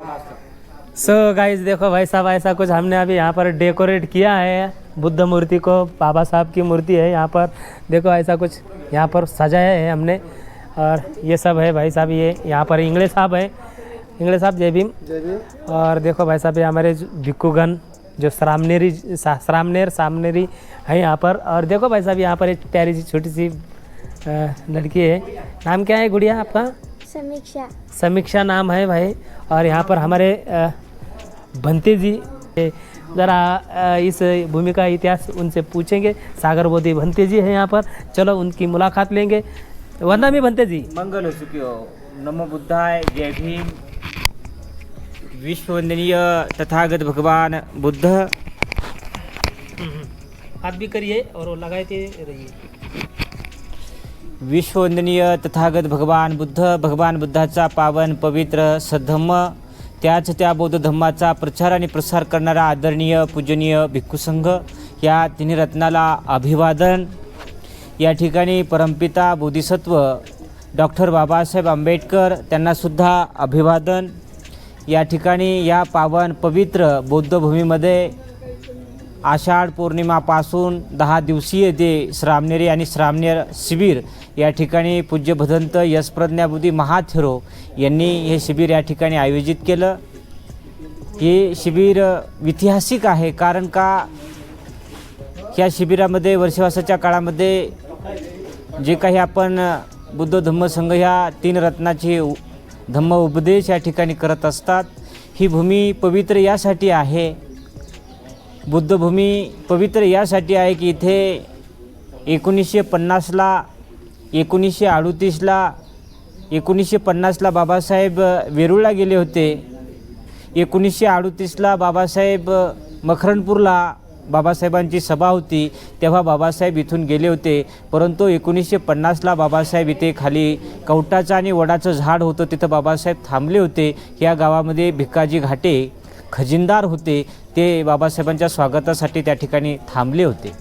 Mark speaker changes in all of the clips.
Speaker 1: So so guys देखो भाई साहब ऐसा कुछ हमने अभी यहाँ पर डेकोरेट किया है। बुद्ध मूर्ति को बाबा साहब की मूर्ति है यहाँ पर। देखो ऐसा कुछ यहाँ पर सजाया है हमने। और ये सब है भाई साहब ये यहाँ पर इंग्लिश साहब है। इंग्लिश साहब जय भीम। और देखो भाई साहब ये हमारे जो भिक्खुगण जो श्रामनेरी श्रामनेर सामनेरी है यहाँ पर। और देखो भाई साहब यहाँ पर एक प्यारी सी छोटी सी लड़की है। नाम क्या है गुड़िया आपका?
Speaker 2: समीक्षा।
Speaker 1: समीक्षा नाम है भाई और यहाँ पर हमारे भंते जी ज़रा इस भूमि का इतिहास उनसे पूछेंगे। सागर बोधी भंते जी हैं यहाँ पर चलो उनकी मुलाकात लेंगे। वरना भी भंते जी।
Speaker 3: मंगल हो चुकी हो। नमो बुद्धाय जय भीम। विश्ववंदनीय तथागत भगवान बुद्ध।
Speaker 1: आप भी करिए और लगाते रहिए।
Speaker 3: विश्ववंदनीय तथागत भगवान बुद्ध भगवान बुद्धाचा पावन पवित्र सद्धम्म त्याच त्या बौद्ध धम्माचा प्रचार आणि प्रसार करणारा आदरणीय पूजनीय भिक्खूसंघ या तिन्ही रत्नाला अभिवादन. या ठिकाणी परमपिता बोधिसत्व डॉक्टर बाबासाहेब आंबेडकर त्यांनासुद्धा अभिवादन. या ठिकाणी या पावन पवित्र बौद्धभूमीमध्ये आषाढ पौर्णिमापासून दहा दिवसीय ते श्रामनेरी आणि श्रामनेर शिबिर या ठिकाणी पूज्य भदंत यशप्रज्ञाबुद्धी महाथेरो यांनी हे शिबिर या ठिकाणी आयोजित केलं. हे शिबिर ऐतिहासिक आहे कारण का या शिबिरामध्ये वर्षवासाच्या काळामध्ये जे काही आपण बुद्ध धम्म संघ ह्या तीन रत्नाचे उ- धम्म उपदेश या ठिकाणी करत असतात. ही भूमी पवित्र यासाठी आहे. बुद्धभूमी पवित्र यासाठी आहे की इथे एकोणीसशे पन्नासला एकोणीसशे अडुतीसला एकोणीसशे पन्नासला बाबासाहेब वेरूळला गेले होते. एकोणीसशे अडुतीसला बाबासाहेब मखरणपूरला बाबासाहेबांची सभा होती. तेव्हा बाबासाहेब इथून गेले होते. परंतु एकोणीसशे पन्नासला बाबासाहेब इथे खाली कवटाचं आणि वडाचं झाड होतं. तिथं बाबासाहेब थांबले होते. या गावामध्ये भिकाजी घाटे खजिनदार होते. ते बाबासाहेबांच्या स्वागतासाठी त्या ठिकाणी थांबले होते.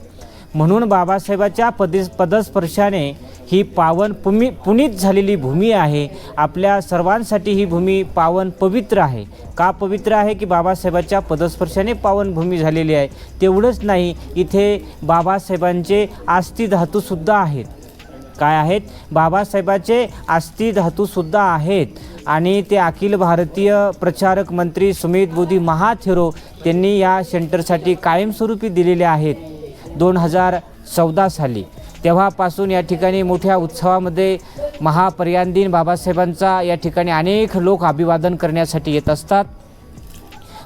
Speaker 3: म्हणून बाबासाहेबाच्या पदे पदस्पर्शाने ही पावन पुमी पुनीत झालेली भूमी आहे. आपल्या सर्वांसाठी ही भूमी पावन पवित्र आहे. का पवित्र आहे की बाबासाहेबाच्या पदस्पर्शाने पावन भूमी झालेली आहे? तेवढंच नाही. इथे बाबासाहेबांचे आस्ती धातूसुद्धा आहेत. काय आहेत? बाबासाहेबाचे आस्थी धातूसुद्धा आहेत. आणि ते अखिल भारतीय प्रचारक मंत्री सुमित बोधी महाथेरो त्यांनी या सेंटरसाठी कायमस्वरूपी दिलेले आहेत. दोन हजार चौदा साली. तेव्हापासून या ठिकाणी मोठ्या उत्सवामध्ये महापर्यान बाबासाहेबांचा या ठिकाणी अनेक लोक अभिवादन करण्यासाठी येत असतात.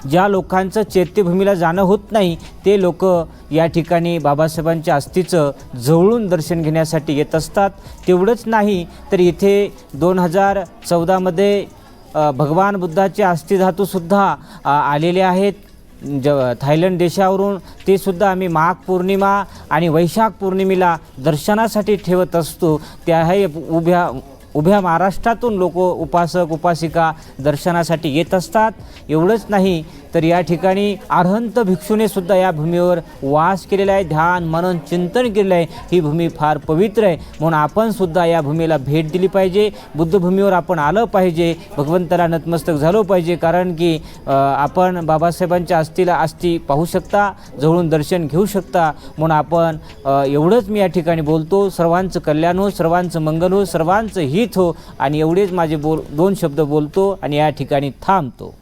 Speaker 3: ज्या लोकांचं चैत्यभूमीला जाणं होत नाही ते लोक या ठिकाणी बाबासाहेबांच्या अस्थिचं जवळून दर्शन घेण्यासाठी येत असतात. तेवढंच नाही तर इथे दोन हजार चौदामध्ये भगवान बुद्धाचे अस्थिधातूसुद्धा आलेले आहेत. ज थायलंड देशावरून ते सुद्धा आम्ही माघ पौर्णिमा आणि वैशाख पौर्णिमेला दर्शनासाठी ठेवत असतो. त्याही उभ्या उभ्या महाराष्ट्रातून लोक उपासक उपासिका दर्शनासाठी येत असतात. एवढंच नाही तर या ठिकाणी अर्हंत भिक्षूने सुद्धा या भूमीवर वास केलेला आहे ध्यान मनन चिंतन केलेलं आहे. ही भूमी फार पवित्र आहे. म्हणून आपण सुद्धा या भूमीला भेट दिली पाहिजे. बुद्धभूमीवर आपण आलं पाहिजे. भगवंताला नतमस्तक झालो पाहिजे. कारण की आपण बाबासाहेबांच्या अस्थिला अस्थी पाहू शकता जवळून दर्शन घेऊ शकता. म्हणून आपण एवढंच मी या ठिकाणी बोलतो. सर्वांचं कल्याण हो सर्वांचं मंगल हो सर्वांचं हित हो. आणि एवढेच माझे बोल दोन शब्द बोलतो आणि या ठिकाणी थांबतो.